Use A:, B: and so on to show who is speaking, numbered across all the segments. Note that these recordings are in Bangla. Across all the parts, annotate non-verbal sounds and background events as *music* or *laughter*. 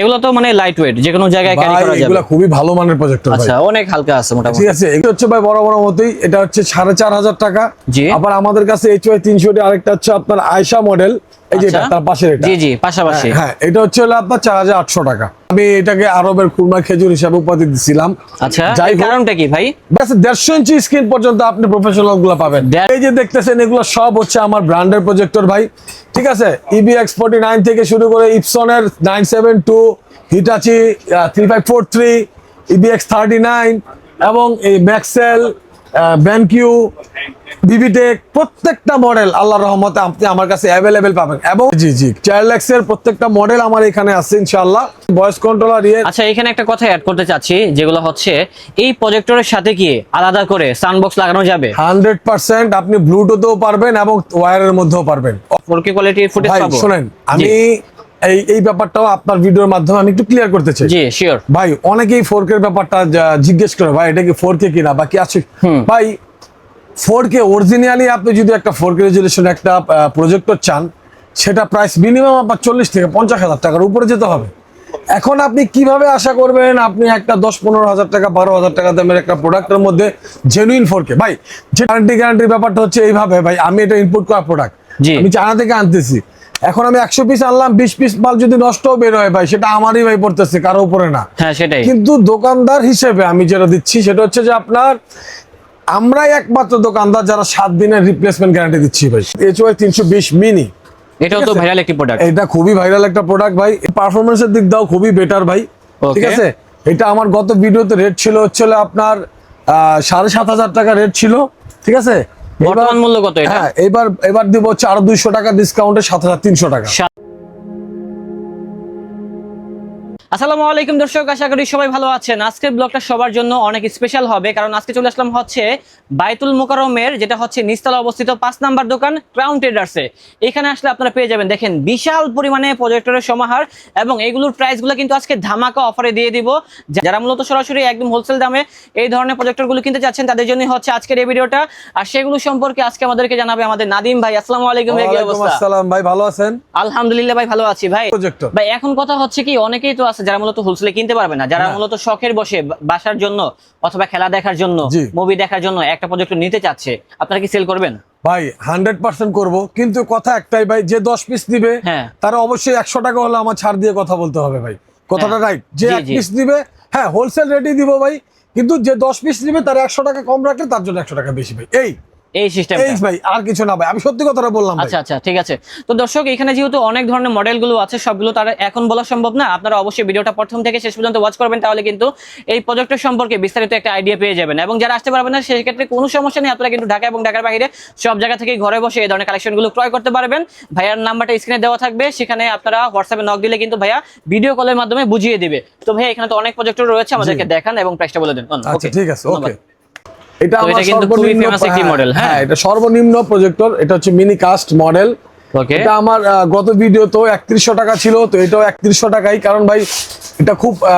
A: এগুলো তো মানে লাইট ওয়েট যে কোনো জায়গায় ক্যারি করা যাবে।
B: এগুলো খুবই ভালো মানের প্রজেক্টর ভাই
A: আচ্ছা অনেক হালকা আছে মোটামুটি।
B: ঠিক আছে এটা হচ্ছে ভাই বড় বড় মতই এটা হচ্ছে সাড়ে চার হাজার টাকা।
A: জি।
B: আবার আমাদের কাছে এইচ ওয়াই তিনশোটি আরেকটা হচ্ছে আপনার আয়শা মডেল এই যে
A: আচ্ছা।
B: তার পাশের এটা।
A: জি জি পাশাপাশি।
B: হ্যাঁ এটা হচ্ছে হলো আপনার চার হাজার আটশো টাকা। আমি এটাকে আরবের খুরমা খেজুর হিসাবে উপাধি দিছিলাম।
A: আচ্ছা
B: যাই
A: কারণটা কি ভাই?
B: ব্যাস দেড়শো ইঞ্চি স্ক্রিন পর্যন্ত আপনি প্রফেশনালগুলো পাবেন। এই যে দেখতেছেন এগুলো সব হচ্ছে আমার ব্র্যান্ডের প্রজেক্টর ভাই। ঠিক আছে? E EB X forty nine থেকে শুরু করে ইপসনের nine seven two Hitachi three five four three EB X thirty nine এবং এই ম্যাক্সেল ব্যানকিউ বিবিটেক প্রত্যেকটা মডেল আল্লাহ রহমতে আপনি আমার কাছে অ্যাভেলেবেল পাবেন। এবং জি জি চাইল্ডলেক্স এর প্রত্যেকটা মডেল আমার এখানে আছে ইনশাআল্লাহ। ভয়েস কন্ট্রোলার ইয়ে
A: আচ্ছা এখানে একটা কথা অ্যাড করতে চাচ্ছি যেগুলো হচ্ছে এই প্রজেক্টরের সাথে কি আলাদা করে সাউন্ড লাগানো যাবে?
B: হান্ড্রেড পার্সেন্ট আপনি ব্লুটুথেও পারবেন এবং ওয়্যারের মধ্যেও পারবেন।
A: ফোর কে কোয়ালিটির ফুটেজ পাবো?
B: শোনেন আমি এই এই ব্যাপারটাও আপনার ভিডিওর মাধ্যমে আমি একটু ক্লিয়ার করতে চাই।
A: জি শিওর
B: ভাই অনেকেই ফোর কে ব্যাপারটা জিজ্ঞেস করে ভাই এটা কি ফোর কে কিনা বা কি আছে? ভাই ফোর কে অরিজিনালি আপনি যদি একটা ফোর কে রেজুলেশন একটা প্রজেক্টর চান সেটা প্রাইস মিনিমাম আপনার চল্লিশ থেকে পঞ্চাশ হাজার টাকার উপরে যেতে হবে। এখন আপনি কীভাবে আশা করবেন আপনি একটা দশ পনেরো হাজার টাকা বারো হাজার টাকা দামের একটা প্রোডাক্টের মধ্যে জেনুইন ফোর কে ভাই যে গ্যারান্টি গ্যারান্টির ব্যাপারটা হচ্ছে এইভাবে ভাই আমি এটা ইনপুট করা প্রোডাক্ট আমি চায়না থেকে আনতেছি। এখন আমি একশো পিস আনলাম বিশ পিস মাল যদি নষ্টও বের হয় ভাই সেটা আমারই ভাই পড়তেছে কারও উপরে না।
A: হ্যাঁ
B: কিন্তু দোকানদার হিসেবে আমি যেটা দিচ্ছি সেটা হচ্ছে যে আপনার আমরাই একমাত্র দোকানদার যারা সাত দিনের রিপ্লেসমেন্ট গ্যারান্টি দিচ্ছি ভাই। এইচ ওয়াই তিনশো বিশ মিনি
A: এটাও তো ভাইরাল একটি প্রোডাক্ট
B: এটা খুবই ভাইরাল একটা প্রোডাক্ট ভাই। পারফরমেন্সের দিক দাও খুবই বেটার ভাই। ঠিক আছে? এটা আমার গত ভিডিওতে রেট ছিল হচ্ছে আপনার সাড়ে সাত হাজার টাকা রেট ছিল। ঠিক আছে?
A: বর্তমান মূল্য কত এটা?
B: হ্যাঁ এবার এবার দিব হচ্ছে আরও দুইশো টাকা ডিসকাউন্টে সাত হাজার তিনশো টাকা।
A: আসসালামু আলাইকুম দর্শক আশা করি সবাই ভালো আছেন। আজকের ব্লগটা সবার জন্য অনেক স্পেশাল হবে কারণ আজকে চলে আসলাম হচ্ছে বাইতুল মোকারমের যেটা হচ্ছে নিস্তালা অবস্থিত পাঁচ নাম্বার দোকান ক্রাউন ট্রেডার্সে এখানে আসলে আপনারা পেয়ে যাবেন দেখেন বিশাল পরিমাণে প্রজেক্টরের সমাহার এবং এগুলোর প্রাইসগুলো কিন্তু আজকে ধামাকা অফারে দিয়ে দিব। যারা মূলত সরাসরি একদম হোলসেল দামে এই ধরনের প্রজেক্টরগুলো কিনতে চাচ্ছেন তাদের জন্য হচ্ছে আজকের এই ভিডিওটা। আর সেগুলো সম্পর্কে আজকে আমাদেরকে জানাবে আমাদের নাদিম ভাই আসসালামু আলাইকুম ভাই
B: ভালো আছেন?
A: আলহামদুলিল্লাহ ভাই ভালো আছি ভাই। ভাই এখন কথা হচ্ছে কি অনেকেই তো আছে যারা মূলত হোলসেলে কিনতে পারবে না যারা মূলত শখের বসে বাসার জন্য অথবা খেলা দেখার জন্য মুভি দেখার জন্য একটা প্রজেক্ট নিতে চাচ্ছে আপনারা কি সেল করবেন?
B: ভাই হান্ড্রেড পার্সেন্ট করব। কিন্তু কথা একটাই ভাই যে দশ পিস দিবে
A: হ্যাঁ।
B: তারা অবশ্যই একশো টাকা হলে আমার ছাড় দিয়ে কথা বলতে হবে ভাই। কথাটা
A: হ্যাঁ।
B: রাইট যে এক পিস দিবে হ্যাঁ হোলসেল রেটই দিব ভাই কিন্তু যে দশ পিস দিবে তার একশো টাকা কম রাখলে তার জন্য একশো টাকা বেশি ভাই। এই
A: এই সিস্টেম
B: এই ভাই আর কিছু না ভাই আমি সত্যি কথাটা বললাম ভাই।
A: আচ্ছা আচ্ছা ঠিক আছে। তো দর্শক এখানে যেহেতু অনেক ধরনের মডেলগুলো আছে সবগুলো তার এখন বলা সম্ভব না। আপনারা অবশ্যই ভিডিওটা প্রথম থেকে শেষ পর্যন্ত ওয়াচ করবেন তাহলে কিন্তু এই প্রজেক্টের সম্পর্কে বিস্তারিত একটা আইডিয়া পেয়ে যাবেন। এবং যারা আসতে পারবেন না সেই ক্ষেত্রে কোনো সমস্যা নেই আপনারা কিন্তু ঢাকা এবং ঢাকার বাইরে সব জায়গা থেকে ঘরে বসে এই ধরনের কালেকশনগুলো ক্রয় করতে পারবেন। ভাইয়ার নাম্বারটা স্ক্রিনে দেওয়া থাকবে সেখানে আপনারা হোয়াটসঅ্যাপে নক দিলে কিন্তু ভাইয়া ভিডিও কলের মাধ্যমে বুঝিয়ে দিবে। তো ভাইয়া এখানে তো অনেক প্রজেক্টর রয়েছে আমাদেরকে দেখান এবং প্রাইসটা বলে দিন।
B: আচ্ছা ঠিক আছে ওকে এটা
A: এটা কিন্তু খুবই একটি
B: হ্যাঁ,
A: model, হ্যাঁ।
B: হ্যাঁ এটা সর্বনিম্ন প্রজেক্টর এটা হচ্ছে মিনি কাস্ট মডেল এটা আমার গত ভিডিও তো একত্রিশশো টাকা ছিল তো এটাও একত্রিশশো টাকাই কারণ ভাই এটা খুব আহ,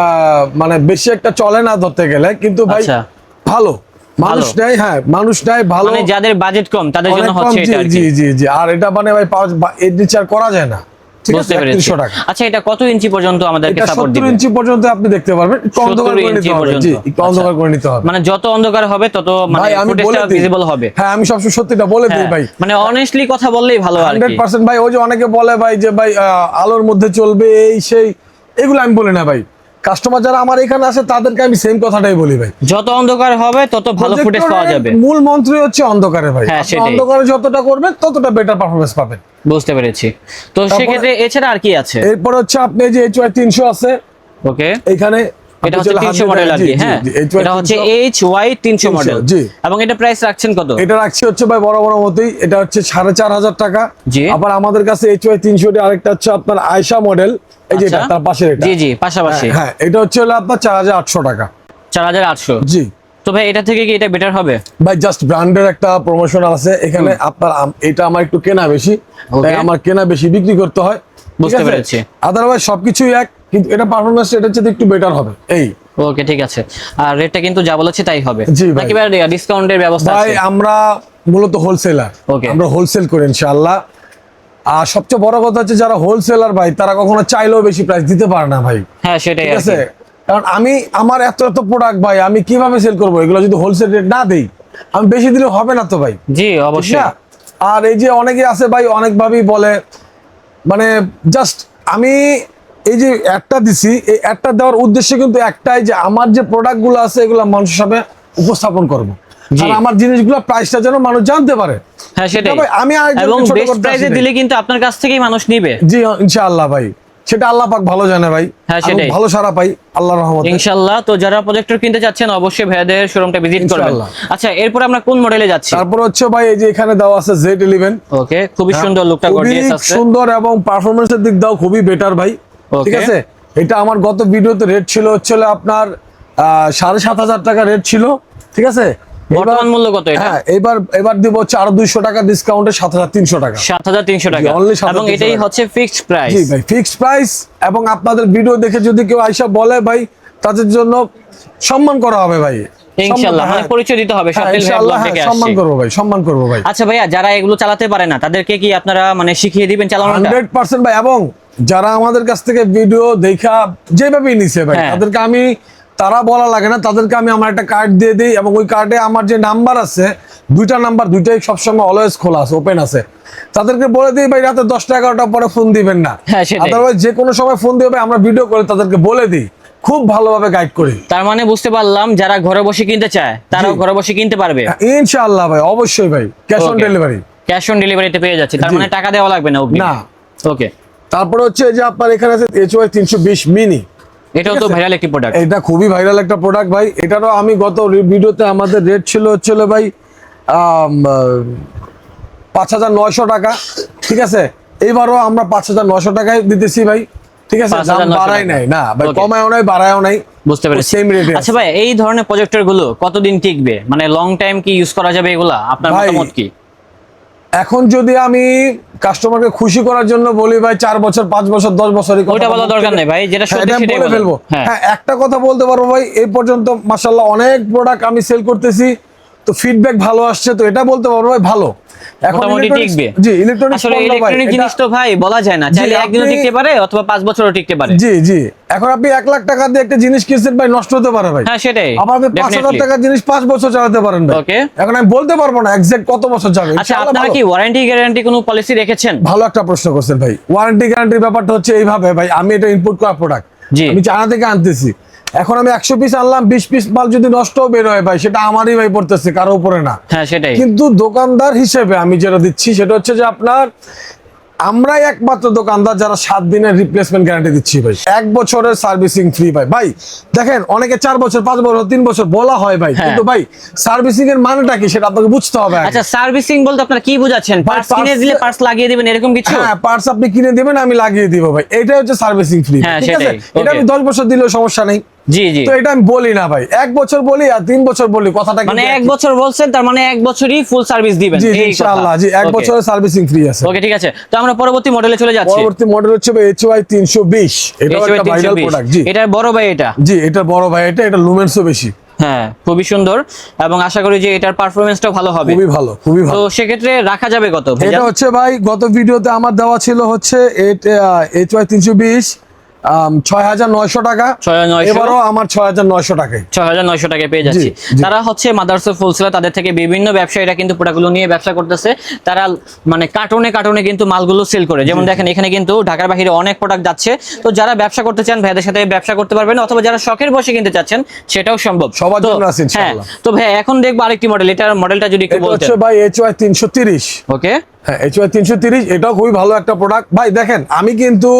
B: মানে বেশি একটা চলে না ধরতে গেলে কিন্তু ভাই
A: আচ্ছা।
B: ভালো। মানুষ নেয় হ্যাঁ মানুষ নেয় ভালো।
A: মানে যাদের বাজেট কম তাদের জন্য হচ্ছে
B: জি জি জি আর এটা মানে ভাই এর নিচে আর করা যায় না। ঠিক আছে? টাকা।
A: আচ্ছা এটা কত ইঞ্চি পর্যন্ত আমাদেরকে সাপোর্ট
B: সত্তর
A: দিবে?
B: ইঞ্চি পর্যন্ত আপনি দেখতে পারবেন। অন্ধকার করে নিতে হবে।
A: পর্যন্ত।
B: জি একটু অন্ধকার
A: আচ্ছা।
B: করে নিতে হবে।
A: মানে যত অন্ধকার হবে তত মানে ফুটেজটা ভিজিবল হবে।
B: হ্যাঁ আমি সবসময় সত্যিটা বলে দিই
A: হ্যাঁ,
B: ভাই।
A: মানে অনেস্টলি কথা বললেই ভালো আর
B: ভাই ওই যে অনেকে বলে ভাই যে ভাই আলোর মধ্যে চলবে এই সেই এগুলো আমি বলি না ভাই। কাস্টমার যারা আমার এখানে আসে তাদেরকে আমি সেম কথাটাই বলি ভাই।
A: যত অন্ধকার হবে তত ভালো ফুটেজ পাওয়া যাবে।
B: মূল মন্ত্রই হচ্ছে অন্ধকারে ভাই।
A: হ্যাঁ,
B: অন্ধকারে যতটা করবেন ততটা বেটার পারফরমেন্স পাবেন।
A: বুঝতে পেরেছি। তো সেক্ষেত্রে এছাড়া আর কি আছে?
B: এরপর হচ্ছে আপনি যে এইচ ওয়াই তিনশো আছে
A: ওকে।
B: এখানে
A: এটা হচ্ছে মডেল আর কি হ্যাঁ? এটা হচ্ছে এইচ ওয়াই তিনশো
B: 300
A: মডেল
B: জি।
A: এবং এটা প্রাইস রাখছেন কত?
B: এটা রাখছি হচ্ছে ভাই বড় বড় মতোই এটা হচ্ছে সাড়ে চার হাজার টাকা। আবার আমাদের কাছে এইচ ওয়াই তিনশোটি আরেকটা হচ্ছে আপনার আয়সা মডেল এই যে
A: আচ্ছা।
B: তার পাশের এটা।
A: জি জি পাশাপাশি।
B: হ্যাঁ, হ্যাঁ এটা হচ্ছে হলো আপনার চার হাজার আটশো টাকা।
A: চার হাজার আটশো।
B: জি।
A: তো ভাই এটা থেকে কি এটা বেটার হবে?
B: ভাই জাস্ট ব্র্যান্ডের একটা প্রমোশন আছে। এখানে আপনার এটা আমার একটু কেনা বেশি। তাই আমার কেনা বেশি বিক্রি করতে হয়।
A: বুঝতে পেরেছি।
B: আদারওয়াইজ সবকিছুই এক কিন্তু এটা পারফরমেন্স এটা হচ্ছে একটু বেটার হবে। এই।
A: ওকে ঠিক আছে। আর রেটটা কিন্তু যা বলেছে তাই হবে। নাকি ভাই। ডিসকাউন্টের ব্যবস্থা
B: ভাই আমরা মূলত হোলসেলার. আমরা হোলসেল করি ইনশাআল্লাহ। আর সবচেয়ে বড় কথা হচ্ছে যারা হোলসেলার ভাই তারা কখনো চাইলেও বেশি প্রাইস দিতে পারে না ভাই।
A: হ্যাঁ সেটাই
B: ঠিক আছে? কারণ আমি আমার এত এত প্রোডাক্ট ভাই আমি কীভাবে সেল করব? এগুলো যদি হোলসেল রেট না দেই আমি বেশি দিলে হবে না তো ভাই।
A: জি অবশ্যই?
B: আর এই যে অনেকে আছে ভাই অনেকভাবেই বলে মানে জাস্ট আমি এই যে একটা দিছি এই একটা দেওয়ার উদ্দেশ্য কিন্তু একটাই যে আমার যে প্রোডাক্টগুলো আছে এগুলো মানুষের সামনে উপস্থাপন করব। আর আমার জিনিসগুলো প্রাইসটা যেন মানুষ জানতে পারে।
A: হ্যাঁ সেটাই।
B: আমি
A: এবং বেস্ট প্রাইসে দিলে কিন্তু আপনার কাছ থেকেই মানুষ নিবে।
B: জি ইনশাআল্লাহ ভাই সেটা আল্লাহ পাক ভালো জানে ভাই।
A: হ্যাঁ, সেটাই।
B: ভালো সারা পাই আল্লাহ রহমতে।
A: ইনশাআল্লাহ তো যারা প্রজেক্টর কিনতে চাচ্ছেন অবশ্যই ভাইয়াদের শোরুমটা ভিজিট করবেন। আচ্ছা এরপর আমরা কোন মডেলে যাচ্ছি?
B: তারপর হচ্ছে ভাই এই যে এখানে দেওয়া আছে জেড ইলেভেন
A: ওকে খুবই সুন্দর লুকটা গর্জিয়াস আছে।
B: সুন্দর এবং পারফরমেন্সের দিক দাও খুবই বেটার ভাই। ঠিক আছে? এটা আমার গত ভিডিওতে রেট ছিল হচ্ছে আপনার আহ, সাড়ে সাত হাজার টাকা রেট ছিল। ঠিক আছে?
A: বর্তমান মূল্য কত এটা?
B: হ্যাঁ এবার এবার দিব হচ্ছে আরও দুইশো টাকা ডিসকাউন্টে সাত হাজার তিনশো টাকা।
A: সাত হাজার তিনশো টাকা। এবং এটাই হচ্ছে ফিক্সড প্রাইস
B: জি ভাই ফিক্সড প্রাইস এবং আপনাদের ভিডিও দেখে যদি কেউ বলে ভাই তাদের জন্য সম্মান করা হবে ভাই।
A: ইনশাআল্লাহ মানে
B: হ্যাঁ,
A: পরিচয় দিতে হবে
B: হ্যাঁ, সম্মান করব ভাই সম্মান করব ভাই।
A: আচ্ছা ভাইয়া যারা এগুলো চালাতে পারে না তাদেরকে কি আপনারা মানে শিখিয়ে দিবেন চালানোটা?
B: ভাই এবং যারা আমাদের কাছ থেকে ভিডিও দেখা যেভাবেই নিছে ভাই। তাদেরকে আমি তারা বলা লাগে না তাদেরকে আমি আমার একটা কার্ড দিয়ে দিই এবং ওই কার্ডে আমার যে নাম্বার আছে দুইটা নাম্বার দুইটাই সবসময় অলওয়েজ খোলা আছে ওপেন আছে। তাদেরকে বলে দিই ভাই রাতে দশটা এগারোটা পরে ফোন দিবেন না।
A: হ্যাঁ,
B: আদারওয়াইজ যে কোনো সময় ফোন দিবে আমরা ভিডিও করে তাদেরকে বলে দিই। খুব ভালোভাবে গাইড করি।
A: তার মানে বুঝতে পারলাম যারা ঘরে বসে কিনতে চায় তারাও ঘরে বসে কিনতে পারবে।
B: ইনশাআল্লাহ ভাই অবশ্যই ভাই cash on delivery
A: cash on ডেলিভারিতে পেয়ে যাচ্ছে। তার মানে টাকা দেওয়া লাগবে না ওকে
B: না।
A: ওকে
B: তারপরে হচ্ছে এই যে আপনার এখানে আছে এইচ ওয়াই তিনশো বিশ মিনি
A: এটাও তো। ভাইরাল একটি প্রোডাক্ট
B: এটা খুবই ভাইরাল একটা প্রোডাক্ট ভাই। এটারও আমি গত ভিডিওতে আমাদের রেট ছিল হচ্ছে হলো ভাই পাঁচ হাজার নয়শো টাকা ঠিক আছে? এইবারও আমরা পাঁচ হাজার নয়শো টাকায় দিতেছি ভাই ঠিক আছে? দাম
A: 5,900
B: নাই। না ভাই কমায়ও নাই বাড়ায়ও নাই।
A: বুঝতে পেরেছি।
B: সেম রেটে
A: আচ্ছা ভাই এই ধরনের প্রজেক্টরগুলো কতদিন টিকবে? মানে লং টাইম কি ইউজ করা যাবে এগুলা? আপনার মতামত কি?
B: এখন যদি আমি কাস্টমারকে খুশি করার জন্য বলি ভাই চার বছর পাঁচ বছর দশ বছরই কথা
A: বলা দরকার নেই ভাই, যেটা
B: হ্যাঁ, বলে ফেলব।
A: হ্যাঁ।
B: হ্যাঁ একটা কথা বলতে পারব ভাই এই পর্যন্ত মাসাল্লাহ অনেক প্রোডাক্ট আমি সেল করতেছি। তো ফিডব্যাক ভালো আসছে তো এটা বলতে পারব ভাই ভালো। এখন
A: টিকবে।
B: জি ইলেকট্রনিক্স
A: আসলে ইলেকট্রনিক জিনিস তো ভাই বলা যায় না। চাইলে একদিনও টিকতে পারে অথবা পাঁচ বছরও টিকতে পারে।
B: জি জি। এখন আপনি এক লাখ টাকা দিয়ে একটা জিনিস কিনছেন ভাই নষ্ট হতে পারে ভাই।
A: হ্যাঁ সেটাই।
B: আবার আপনি পাঁচ হাজার
A: Definitely.
B: টাকার জিনিস পাঁচ বছর চালাতে পারেন ভাই. এখন আমি বলতে পারব না কত বছর যাবে।
A: আচ্ছা আপনারা। কি ওয়ারেন্টি গ্যারান্টি কোনো পলিসি রেখেছেন?
B: ভালো একটা প্রশ্ন করছেন ভাই। ওয়ারেন্টি গ্যারান্টির ব্যাপারটা হচ্ছে এইভাবে ভাই আমি এটা ইনপুট করা প্রোডাক্ট আমি চায়না থেকে আনতেছি। এখন আমি একশো পিস আনলাম বিশ পিস মাল যদি নষ্ট বের হয় ভাই সেটা আমারই ভাই পড়তেছে কারও উপরে না।
A: হ্যাঁ সেটাই।
B: কিন্তু দোকানদার হিসেবে আমি যেটা দিচ্ছি সেটা হচ্ছে যে আপনার আমরাই একমাত্র দোকানদার যারা সাত দিনের রিপ্লেসমেন্ট গ্যারান্টি দিচ্ছি ভাই। এক বছরের সার্ভিসিং ফ্রি ভাই। ভাই দেখেন অনেকে চার বছর পাঁচ বছর তিন বছর বলা হয় ভাই
A: হ্যাঁ।
B: কিন্তু ভাই সার্ভিসিং এর মানেটা কি সেটা আপনাকে বুঝতে হবে
A: আচ্ছা সার্ভিসিং বলতে আপনারা কি বোঝাচ্ছেন? পার্টস কিনে দিলে পার্টস লাগিয়ে দিবেন এরকম কিছু?
B: হ্যাঁ পার্টস আপনি কিনে দিবেন আমি লাগিয়ে দিব ভাই। এটাই হচ্ছে সার্ভিসিং ফ্রি
A: হ্যাঁ,
B: ঠিক আছে? এটা আমি
A: okay.
B: দশ বছর দিলেও সমস্যা নেই।
A: জি জি।
B: তো এটা আমি বলি না ভাই। এক বছর বলি আর তিন বছর বলি কথাটা
A: মানে এক বছর বলছেন তার মানে এক বছরই ফুল সার্ভিস দিবেন।
B: জি জি,
A: এই কথা।
B: ইনশাআল্লাহ জি এক. বছরের সার্ভিসিং ফ্রি আছে।
A: ওকে ঠিক আছে। তো আমরা পরবর্তী মডেলে চলে যাচ্ছি।
B: পরবর্তী মডেল হচ্ছে একটা ভাইরাল প্রোডাক্ট জি।
A: এটার বড় ভাই এটা।
B: জি এটা বড় ভাই এটা এটা লুমেন্সও বেশি।
A: হ্যাঁ খুবই সুন্দর। এবং আশা করি যে এটার ভালো হবে।
B: খুবই ভালো খুবই
A: তো
B: ভালো
A: সেক্ষেত্রে রাখা যাবে কত?
B: এটা হচ্ছে ভাই গত ভিডিওতে আমার দেওয়া ছিল হচ্ছে ছয় হাজার নয়শো টাকা।
A: 6,900
B: এবারও আমার ছয় হাজার নয়শো টাকায়।
A: ছয় হাজার নয়শো টাকায় পেয়ে যাচ্ছি। তারা হচ্ছে মাদার্সে ফুলসেলার তাদের থেকে বিভিন্ন ব্যবসায়ীরা কিন্তু প্রোডাক্টগুলো নিয়ে ব্যবসা করতেছে। তারা মানে কার্টনে কার্টনে কিন্তু মালগুলো সেল করে। যেমন দেখেন এখানে কিন্তু ঢাকার বাহিরে অনেক প্রোডাক্ট যাচ্ছে। তো যারা ব্যবসা করতে চান ভাইদের সাথে ব্যবসা করতে পারবেন অথবা যারা শখের বসে কিনতে চাচ্ছেন সেটাও সম্ভব।
B: সবার জন্য আছে
A: হ্যাঁ তো ভাই এখন দেখব আরেকটি মডেল এটার মডেলটা যদি একটু বলতেন।
B: ভাই এইচ ওয়াই তিনশো তিরিশ।
A: ওকে
B: হ্যাঁ এইচ ওয়াই তিনশো তিরিশ এটাও খুবই ভালো একটা প্রোডাক্ট ভাই দেখেন আমি কিন্তু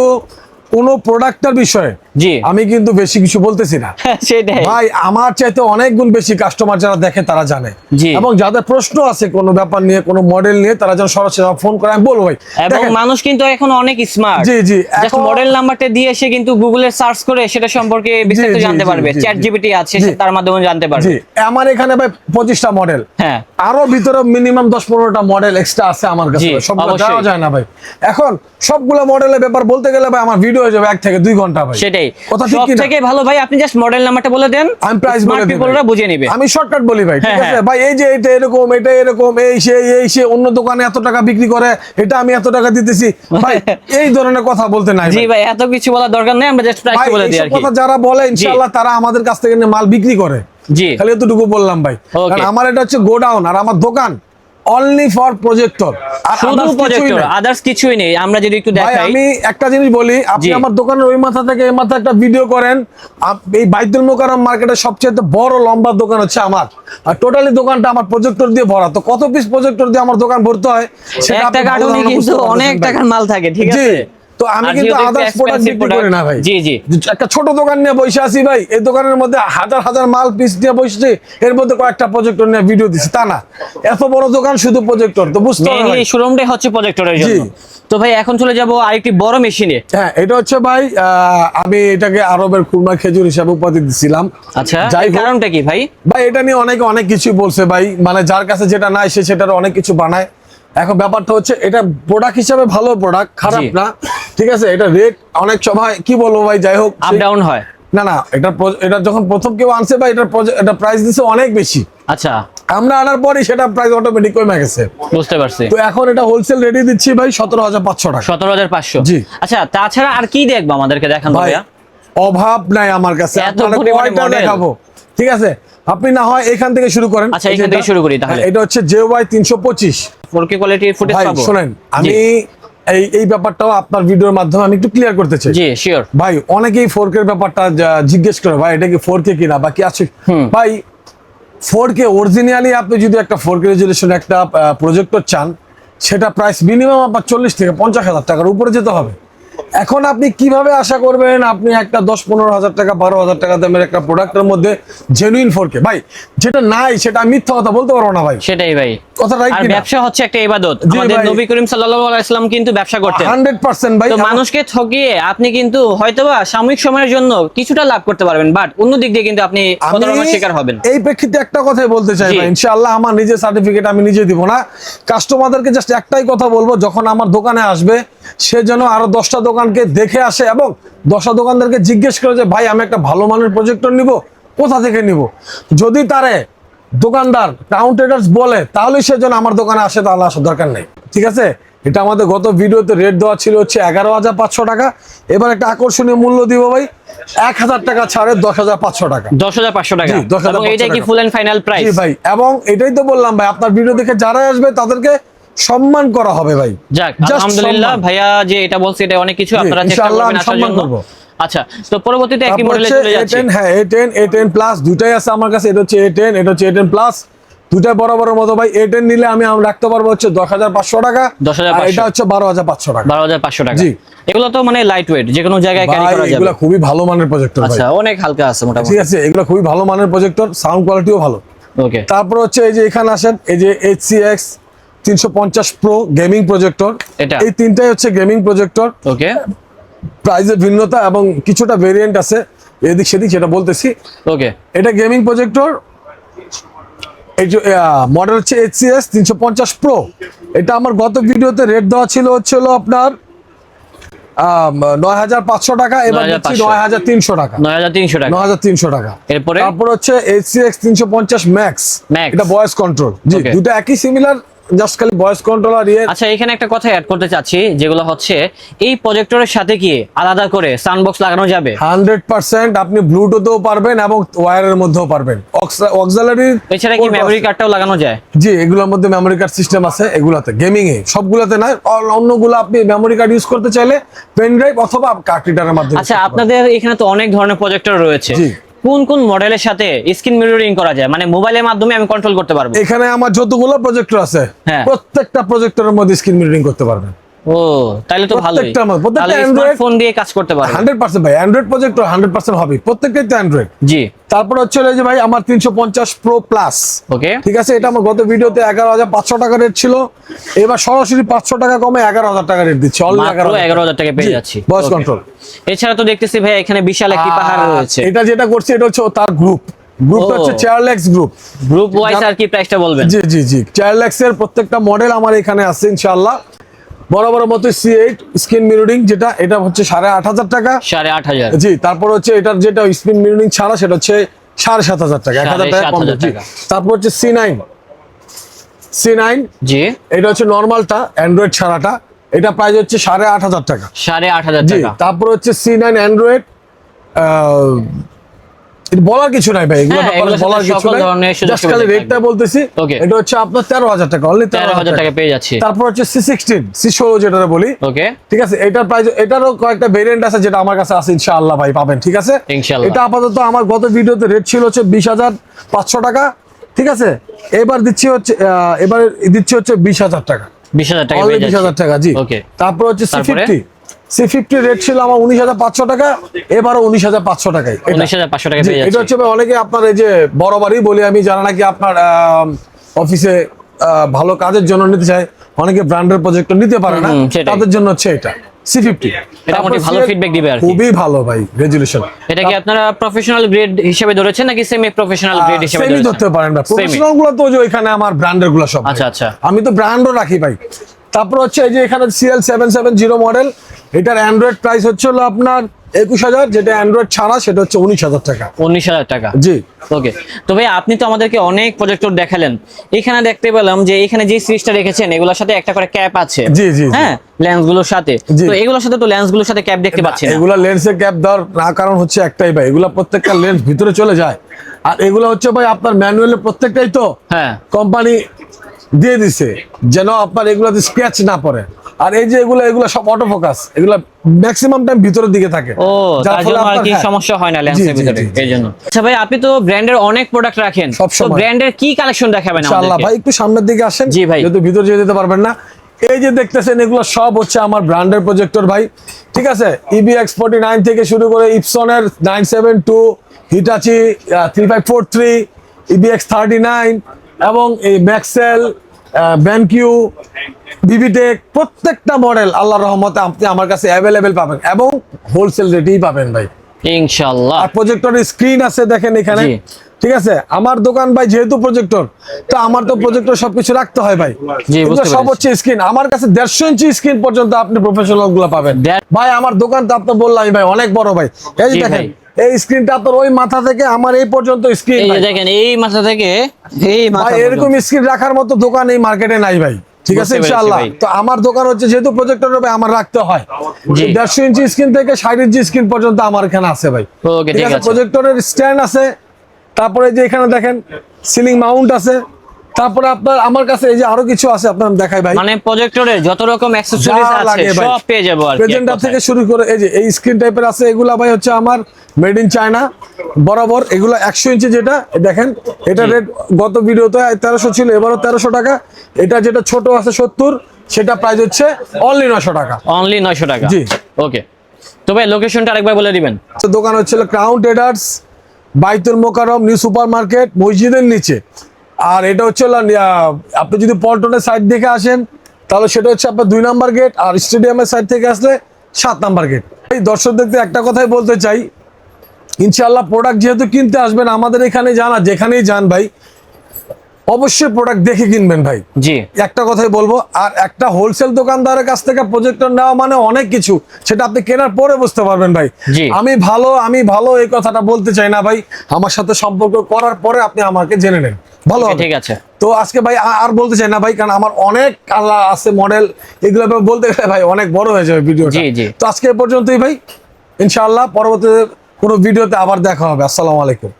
B: কোনো প্রোডাক্টের বিষয়ে
A: জি।
B: আমি কিন্তু বেশি কিছু বলতেছি না।
A: সেটাই।
B: ভাই আমার চাইতে অনেক গুণ বেশি কাস্টমার যারা দেখে তারা জানে। এবং যাদের প্রশ্ন আছে কোনো ব্যাপার নিয়ে কোনো মডেল নিয়ে তারা যেন সরাসরি ফোন করে আমি বলব
A: এবং মানুষ কিন্তু এখন অনেক স্মার্ট
B: জি, জি, এখন-
A: মডেল নাম্বারটা দিয়ে এসে কিন্তু গুগলে সার্চ করে সেটা সম্পর্কে বিস্তারিত জানতে পারবে। চ্যাট জিপিটি আছে সে তার মাধ্যমে জানতে পারবে।
B: জি আমার এখানে ভাই পঁচিশটা মডেল
A: হ্যাঁ।
B: আরও ভিতরে মিনিমাম দশ পনেরোটা মডেল এক্সট্রা আছে আমার কাছে সবগুলো। দেওয়া যায় না ভাই। এখন সবগুলো মডেলের ব্যাপার বলতে গেলে ভাই আমার ভিডিও হয়ে যাবে এক থেকে দুই ঘণ্টা ভাই।
A: সেটাই। সব
B: কিনা?
A: থেকে ভালো ভাই আপনি জাস্ট মডেল নাম্বারটা বলে দেন।
B: আমি প্রাইস বলে দিই
A: পিপলরা বুঝে নিবে।
B: আমি শর্টকাট বলি ভাই ঠিক
A: হ্যাঁ,
B: আছে?
A: হ্যাঁ।
B: ভাই এই যে এটা এরকম এটা এরকম এই সে এই সে অন্য দোকানে এত টাকা বিক্রি করে এটা আমি এত টাকা দিতেছি। ভাই *laughs* এই ধরনের কথা বলতে নাই
A: জি
B: ভাই।
A: এত কিছু বলার দরকার নেই আমরা জাস্ট প্রাইস বলে দিই আর কি।
B: কথা যারা বলে ইনশাআল্লাহ তারা আমাদের কাছ থেকে মাল বিক্রি করে।
A: জি।
B: খালি এতটুকু বললাম ভাই। কারণ আমার এটা হচ্ছে গোডাউন আর আমার দোকান। অনলি ফর প্রজেক্টর
A: শুধু প্রজেক্টর আদার্স কিছুই নেই। আমরা যদি একটু দেখাই।
B: আমি একটা জিনিস বলি আপনি আমার দোকানের ওই মাথা থেকে এই মাথা একটা ভিডিও করেন। এই বাইতুল মোকাররম মার্কেটের সবচেয়ে বড় লম্বা দোকান হচ্ছে আমার। আর টোটালি দোকানটা আমার প্রজেক্টর দিয়ে ভরা। তো কত পিস প্রজেক্টর দিয়ে আমার দোকান ভরতে হয় সেটা
A: একটা কার্টুনে কিন্তু অনেক টাকার মাল থাকে ঠিক আছে?
B: তো আমি কিন্তু আদার্স প্রোডাক্ট বিক্রি করি না ভাই।
A: জি জি।
B: একটা ছোট দোকান নিয়ে বসে আছি ভাই এই দোকানের মধ্যে হাজার হাজার মাল পিস নিয়ে বসেছি এর মধ্যে কয়েকটা প্রজেক্টর নিয়ে ভিডিও দিচ্ছি তা না। এত বড় দোকান শুধু প্রজেক্টর তো বুঝতে
A: মেইনলি
B: ভাই।
A: শোরুমটাই হচ্ছে প্রজেক্টরের জন্য। তো ভাই এখন চলে যাব আরেকটি বড় মেশিনে
B: হ্যাঁ এটা হচ্ছে ভাই আমি এটাকে আরবের খুলনা খেজুর হিসাবে উপাধি দিছিলাম।
A: আচ্ছা
B: যাই
A: কারণটা কি ভাই?
B: ভাই এটা নিয়ে অনেকে অনেক কিছু বলছে ভাই মানে যার কাছে যেটা নাই সে সেটার অনেক কিছু বানায়। এখন ব্যাপারটা হচ্ছে এটা প্রোডাক্ট হিসাবে ভালো প্রোডাক্ট খারাপ না। ঠিক আছে এটা রেট অনেক সময় কি বলব ভাই যাই হোক
A: আপ ডাউন হয়।
B: না না এটা এটা যখন প্রথম কেউ আনছে ভাই এটার এটা প্রাইস দিছে অনেক বেশি।
A: আচ্ছা।
B: আমরা আনার পরই সেটা প্রাইস অটোমেটিক কমে গেছে।
A: বুঝতে পারছি।
B: তো এখন এটা হোলসেল রেডি দিচ্ছি ভাই সতেরো হাজার পাঁচশো টাকা।
A: সতেরো হাজার পাঁচশো।
B: জি।
A: আচ্ছা তাছাড়া আর কি দেখব আমাদেরকে দেখান
B: ভাই
A: ভাইয়া?
B: অভাব নাই আমার কাছে।
A: এত
B: আপনারা কয়টা দেখাবো। ঠিক আছে আপনি না হয় এখান থেকে শুরু করেন।
A: আচ্ছা, এখান থেকে শুরু করি তাহলে।
B: হ্যাঁ, এটা হচ্ছে জে ওয়াই তিনশো পঁচিশ।
A: ফোর কোয়ালিটির ফুটেজ
B: ভাই
A: পাবো?
B: শোনেন আমি এই এই ব্যাপারটাও আপনার ভিডিওর মাধ্যমে আমি একটু ক্লিয়ার করতে চাই।
A: জি শিওর
B: ভাই অনেকেই ফোর কে ব্যাপারটা জিজ্ঞেস করে ভাই এটা কি ফোর কে কিনা বা কি আছে? ভাই ফোর কে অরিজিনালি আপনি যদি একটা ফোর কে রেজুলেশন একটা প্রজেক্টর চান সেটা প্রাইস মিনিমাম আপনার চল্লিশ থেকে পঞ্চাশ হাজার টাকার উপরে যেতে হবে। এখন আপনি কীভাবে আশা করবেন আপনি একটা দশ পনেরো হাজার টাকা বারো হাজার টাকা দামের একটা প্রোডাক্টের মধ্যে জেনুইন ফোর কে ভাই যেটা নাই সেটা আমি মিথ্যা কথা বলতে পারব না ভাই।
A: সেটাই ভাই।
B: কথা রাইট
A: আর
B: কিনা
A: ব্যবসা হচ্ছে একটা ইবাদত। আমাদের নবী করিম সাল্লাল্লাহু আলাইহি সাল্লাম কিন্তু ব্যবসা করতেন।
B: হান্ড্রেড পার্সেন্ট ভাই
A: তো মানুষকে ঠকিয়ে আপনি কিন্তু হয়তোবা সাময়িক সময়ের জন্য কিছুটা লাভ করতে পারবেন বাট অন্য দিক দিয়ে কিন্তু আপনি প্রতারণার শিকার হবেন।
B: এই প্রেক্ষিতে একটা কথাই বলতে চাই
A: জি।
B: ভাই ইনশাআল্লাহ আমার নিজের সার্টিফিকেট আমি নিজে দিব না। কাস্টমারদেরকে জাস্ট একটাই কথা বলব যখন আমার দোকানে আসবে সে যেন আরও দশটা দোকানকে দেখে আসে এবং দশটা দোকানদারকে জিজ্ঞেস করে যে ভাই আমি একটা ভালো মানের প্রজেক্টর নিব কোথা থেকে নিব? যদি তারে দোকানদার টাউন ট্রেডার্স বলে তাহলে সে যেন আমার দোকানে আসে তাহলে আসার দরকার নেই। ঠিক আছে? এটা আমাদের গত ভিডিওতে রেট দেওয়া ছিল হচ্ছে এগারো হাজার পাঁচশো টাকা। এবার একটা আকর্ষণীয় মূল্য দিব ভাই এক হাজার টাকা ছাড়ে দশ হাজার পাঁচশো টাকা।
A: দশ হাজার পাঁচশো টাকা।
B: জি, 10,500
A: এবং এইটা কি
B: টাকা।
A: ফুল এন্ড ফাইনাল প্রাইস
B: জি ভাই এবং এটাই তো বললাম ভাই আপনার ভিডিও দেখে যারা আসবে তাদেরকে সম্মান করা হবে ভাই।
A: যাক আলহামদুলিল্লাহ ভাইয়া যে এটা বলছে এটা অনেক কিছু আপনারা চেষ্টা করবেন
B: সম্মান করব।
A: আচ্ছা তো পরবর্তীতে একই মডেলে চলে
B: হ্যাঁ প্লাস আছে আমার কাছে এটা হচ্ছে এটা হচ্ছে প্লাস বরাবরের মতো ভাই নিলে আমি রাখতে হচ্ছে দশ হাজার পাঁচশো টাকা। এটা হচ্ছে বারো হাজার পাঁচশো টাকা।
A: বারো হাজার পাঁচশো টাকা।
B: জি।
A: এগুলো তো মানে লাইট ওয়েট যে কোনো জায়গায় ক্যারি করা যাবে।
B: এগুলো খুবই ভালো মানের প্রজেক্টর
A: আচ্ছা অনেক হালকা আছে মোটামুটি।
B: ঠিক আছে এগুলো খুবই ভালো মানের প্রজেক্টর সাউন্ড কোয়ালিটিও ভালো।
A: ওকে
B: তারপর হচ্ছে এই যে এখানে আসেন এই যে H C X 350 pro gaming projector
A: এটা।
B: এই তিনটাই হচ্ছে গেমিং প্রজেক্টর
A: ওকে।
B: প্রাইজের ভিন্নতা এবং কিছুটা ভেরিয়েন্ট আছে। এদিক সেদিক সেটা বলতেছি।
A: ওকে।
B: এটা গেমিং প্রজেক্টর এই যে মডেল হচ্ছে এইচ সিএস তিনশো পঞ্চাশ প্রো এটা আমার গত ভিডিওতে রেট দেওয়া ছিল হচ্ছিল আপনার 9500 টাকা এবার দিচ্ছি 9300 টাকা।
A: 9300 টাকা।
B: 9300 টাকা।
A: এরপরে?
B: তারপর হচ্ছে HCX 350 ম্যাক্স এটা ভয়েস কন্ট্রোল দুটো একই সিমিলার জাস্ট খালি ভয়েস কন্ট্রোল আর ইয়ে
A: আচ্ছা এখানে একটা কথা অ্যাড করতে চাচ্ছি যেগুলো হচ্ছে এই প্রজেক্টরের সাথে কি আলাদা করে সাউন্ড বক্স লাগানো যাবে?
B: হান্ড্রেড পার্সেন্ট আপনি ব্লুটুথেও পারবেন এবং ওয়্যারের মধ্যেও পারবেন। অক্সালারির
A: এছাড়া কি মেমরি কার্ডটাও লাগানো যায়?
B: জি এগুলোর মধ্যে মেমরি কার্ড সিস্টেম আছে এগুলাতে গেমিং এ সবগুলাতে না অন্যগুলো আপনি মেমরি কার্ড ইউজ করতে চাইলে পেন ড্রাইভ অথবা কার্ড রিডারের মাধ্যমে
A: আচ্ছা আপনাদের এখানে তো অনেক ধরনের প্রজেক্টর রয়েছে।
B: জি।
A: কোন কোন মডেলের সাথে স্ক্রিন মিররিং করা যায়? মানে মোবাইলের মাধ্যমে আমি কন্ট্রোল করতে পারব।
B: এখানে আমার যতগুলো প্রজেক্টর আছে
A: হ্যাঁ।
B: প্রত্যেকটা প্রজেক্টরের মধ্যে স্ক্রিন মিররিং করতে পারবেন।
A: ও তাহলে তো
B: মধ্যে, প্রত্যেকটা
A: তাহলে
B: Android-
A: স্মার্টফোন দিয়ে কাজ করতে পারব।
B: হান্ড্রেড পার্সেন্ট ভাই অ্যান্ড্রয়েড হান্ড্রেড পার্সেন্ট হবে প্রত্যেকটাই তো অ্যান্ড্রয়েড
A: জি।
B: তারপর হচ্ছে যে ভাই আমার তিনশো পঞ্চাশ প্রো প্লাস
A: ওকে
B: ঠিক আছে এটা আমার গত ভিডিওতে এগারো হাজার পাঁচশো টাকা রেট ছিল। এবার সরাসরি পাঁচশো টাকা কমে এগারো হাজার টাকা রেট দিচ্ছে
A: এগারো হাজার টাকা। পেয়ে যাচ্ছি। Okay.
B: কন্ট্রোল
A: এছাড়া তো দেখতেছি ভাই এখানে বিশাল একটি পাহাড় রয়েছে।
B: এটা যেটা করছে এটা হচ্ছে তার গ্রুপ গ্রুপটা
A: ও।
B: হচ্ছে চেয়ারলেক্স গ্রুপ
A: গ্রুপ ওয়াইজ আর কি প্রাইসটা বলবেন?
B: জি জি জি। চেয়ারলেক্স এর প্রত্যেকটা মডেল আমার এখানে আছে ইনশাআল্লাহ। বড় মতো সি এইট স্ক্রিন মিররিং যেটা এটা হচ্ছে সাড়ে আট হাজার টাকা।
A: সাড়ে আট হাজার।
B: জি তারপর হচ্ছে এটার যেটা স্ক্রিন মিররিং ছাড়া সেটা হচ্ছে সাড়ে সাত হাজার টাকা এক হাজার টাকা কম। তারপর হচ্ছে C nine C nine
A: G.
B: এটা হচ্ছে নর্মালটা অ্যান্ড্রয়েড ছাড়াটা এটা প্রাইস হচ্ছে সাড়ে আট হাজার টাকা।
A: সাড়ে আট হাজার টাকা।
B: তারপর হচ্ছে সি নাইন অ্যান্ড্রয়েড বলার কিছু নাই ভাই এগুলো
A: হ্যাঁ,
B: বলার কিছু নাই। জাস্ট খালি রেটটা বলতেছি এটা হচ্ছে আপনার তেরো হাজার টাকা অনলি
A: তেরো হাজার টাকা। পেয়ে যাচ্ছে।
B: তারপর হচ্ছে সি সিক্সটিন সি ষোলো যেটা বলি।
A: ওকে
B: ঠিক আছে এটার প্রাইস এটারও কয়েকটা ভেরিয়েন্ট আছে যেটা আমার কাছে আছে ইনশাআল্লাহ ভাই পাবেন ঠিক আছে?
A: ইনশাআল্লাহ।
B: এটা আপাতত আমার গত ভিডিওতে রেট ছিল হচ্ছে বিশ হাজার পাঁচশো টাকা ঠিক আছে? এবার দিচ্ছি হচ্ছে এবার দিচ্ছি হচ্ছে বিশ হাজার টাকা।
A: বিশ হাজার টাকা
B: অনলি
A: পেয়ে
B: বিশ
A: যাচ্ছে।
B: হাজার টাকা জি।
A: ওকে
B: তারপর হচ্ছে সি
A: তারপরে?
B: ফিফটি সি ফিফটি রেট ছিল আমার উনিশ হাজার পাঁচশো টাকা এবারও উনিশ হাজার পাঁচশো টাকায়।
A: উনিশ হাজার পাঁচশো টাকা
B: এটা হচ্ছে অনেকে আপনার এই যে বড় বাড়ি বলি আমি যারা নাকি আপনার অফিসে ভালো কাজের জন্য নিতে চায় অনেকে ব্র্যান্ডের প্রজেক্ট নিতে পারে না তাদের জন্য হচ্ছে এটা সি ফিফটি
A: ভালো feedback দিবে আর
B: খুবই ভালো ভাই রেজুলেশন
A: এটা কি আপনারা প্রফেশনাল গ্রেড হিসেবে ধরেছেন নাকি সেমি প্রফেশনাল গ্রেড হিসেবে
B: সেমি ধরতে পারেন না। প্রফেশনালগুলো তো ওই ওইখানে আমার ব্র্যান্ডেরগুলো সব।
A: আচ্ছা, আচ্ছা।
B: আমি তো ব্র্যান্ডও রাখি ভাই। তারপর হচ্ছে এই যে এখানে CL seven seven zero model এটার অ্যান্ড্রয়েড প্রাইস হচ্ছে হলো আপনার একুশ হাজার যেটা অ্যান্ড্রয়েড ছাড়া সেটা হচ্ছে উনিশ হাজার টাকা।
A: উনিশ হাজার টাকা?
B: জি।
A: ওকে তো ভাই আপনি তো আমাদেরকে অনেক প্রজেক্টর দেখালেন। এখানে দেখতে পেলাম যে এখানে যে সিরিজটা রেখেছেন এগুলোর সাথে একটা করে ক্যাপ আছে।
B: জি, জি।
A: হ্যাঁ? লেন্সগুলোর সাথে তো এগুলোর সাথে তো সাথে ক্যাপ দেখতে পাচ্ছি না।
B: এগুলা দেওয়ার না কারণ হচ্ছে একটাই ভাই এগুলা প্রত্যেকটা লেন্স ভিতরে চলে যায়। আর এগুলা হচ্ছে ভাই আপনার ম্যানুয়ালি প্রত্যেকটাই তো
A: হ্যাঁ।
B: কোম্পানি দিয়ে দিছে যেন আপনার এগুলাতে স্ক্র্যাচ না পড়ে। আর এই যে এগুলো এগুলো সব অটো ফোকাস এগুলা ম্যাক্সিমাম টাইম ভিতরের দিকে থাকে।
A: ও
B: যার ফলে
A: আর কি
B: হ্যাঁ।
A: সমস্যা হয় না লেন্সের ভিতরে। এই জন্য আচ্ছা ভাই আপনি তো ব্র্যান্ডের অনেক প্রোডাক্ট রাখেন। তো
B: সবসময়।
A: ব্র্যান্ডের কি কালেকশন দেখাবেন
B: ইনশাআল্লাহ
A: আমাদেরকে
B: ভাই একটু সামনের দিকে আসেন।
A: জি ভাই।
B: যেহেতু ভিতরে যেতে দিতে পারবেন না। এই যে দেখতেছেন এগুলো সব হচ্ছে আমার ব্র্যান্ডের প্রজেক্টর ভাই। ঠিক আছে? E EB X forty nine থেকে শুরু করে ইপসনের nine seven two Hitachi three five four three EB X thirty nine এবং এই ম্যাক্সেল ব্যানকিউ বিবিটেক প্রত্যেকটা মডেল আল্লাহর রহমতে আপনি আমার কাছে অ্যাভেলেবেল পাবেন এবং হোলসেল রেটেই পাবেন ভাই।
A: ইনশাআল্লাহ।
B: আর প্রজেক্টরের স্ক্রিন আছে দেখেন এখানে। ঠিক আছে? আমার দোকান ভাই যেহেতু প্রজেক্টর তো আমার তো প্রজেক্টর সবকিছু রাখতে হয় ভাই। সব হচ্ছে স্ক্রিন আমার কাছে দেড়শো ইঞ্চি স্ক্রিন পর্যন্ত আপনি প্রফেশনালগুলো পাবেন। ভাই আমার দোকান তো আপনি বললাম ভাই অনেক বড় ভাই। এই দেখেন এই স্ক্রিনটা আপনার ওই মাথা থেকে আমার এই পর্যন্ত স্ক্রিন
A: দেখেন এই মাথা থেকে এই মাথা
B: ভাই এরকম স্ক্রিন রাখার মতো দোকান এই মার্কেটে নাই ভাই। ঠিক আছে ইনশাআল্লাহ। তো আমার দোকান হচ্ছে যেহেতু প্রজেক্টর হবে আমার রাখতে হয়। দেড়শো ইঞ্চি স্ক্রিন থেকে ষাট ইঞ্চি স্ক্রিন পর্যন্ত আমার এখানে আছে ভাই।
A: ঠিক আছে
B: প্রজেক্টরের স্ট্যান্ড আছে। তারপরে যে এখানে দেখেন সিলিং মাউন্ট আছে। তারপরে আপনার আমার কাছে এই যে আরও কিছু আছে আপনার দেখাই ভাই।
A: মানে প্রজেক্টরের যত রকম অ্যাকসেসরিজ আছে সব পেয়ে যাব আর
B: প্রেজেন্টার থেকে শুরু করে এই যে এই স্ক্রিন টাইপের আছে এগুলা ভাই হচ্ছে আমার মেড ইন চায়না বরাবর এগুলো একশো ইঞ্চি যেটা দেখেন এটা রেট গত ভিডিওতে তেরোশো ছিল এবারও তেরোশো টাকা। এটা যেটা ছোট আছে সত্তর সেটা প্রাইস হচ্ছে অনলি নশো টাকা।
A: অনলি 900 টাকা।
B: জি।
A: ওকে তো ভাই লোকেশনটা আরেকবার বলে দিবেন।
B: তো দোকান হচ্ছিল ক্রাউন ট্রেডার্স বাইতুল মোকারম নিউ সুপার মার্কেট মসজিদের নিচে। আর এটা হচ্ছে আপনি যদি পল্টনের সাইড দিকে আসেন, তাহলে সেটা হচ্ছে আপনার দুই নাম্বার গেট আর স্টেডিয়ামের সাইড থেকে আসলে সাত নাম্বার গেট এই দর্শকদেরকে একটা কথাই বলতে চাই ইনশাল্লাহ প্রোডাক্ট যেহেতু কিনতে আসবেন, আমাদের এখানে জানা যেখানেই যান ভাই অবশ্যই প্রোডাক্ট দেখে কিনবেন ভাই।
A: জি।
B: একটা কথাই বলব আর একটা হোলসেল দোকানদারের কাছ থেকে প্রজেক্টর নেওয়া মানে অনেক কিছু সেটা আপনি কেনার পরে বুঝতে পারবেন ভাই। আমি ভালো আমি ভালো এই কথাটা বলতে চাই না ভাই আমার সাথে সম্পর্ক করার পরে আপনি আমাকে জেনে নেন। ভালো।
A: ঠিক আছে।
B: তো আজকে ভাই আর বলতে চাই না ভাই কারণ আমার অনেক আল্লাহ আছে মডেল এগুলো বলতে গেলে ভাই অনেক বড় হয়ে যাবে ভিডিওটা।
A: জি।
B: তো আজকে এ পর্যন্তই ভাই ইনশাআল্লাহ পরবর্তীতে কোনো ভিডিওতে আবার দেখা হবে। আসসালামু আলাইকুম।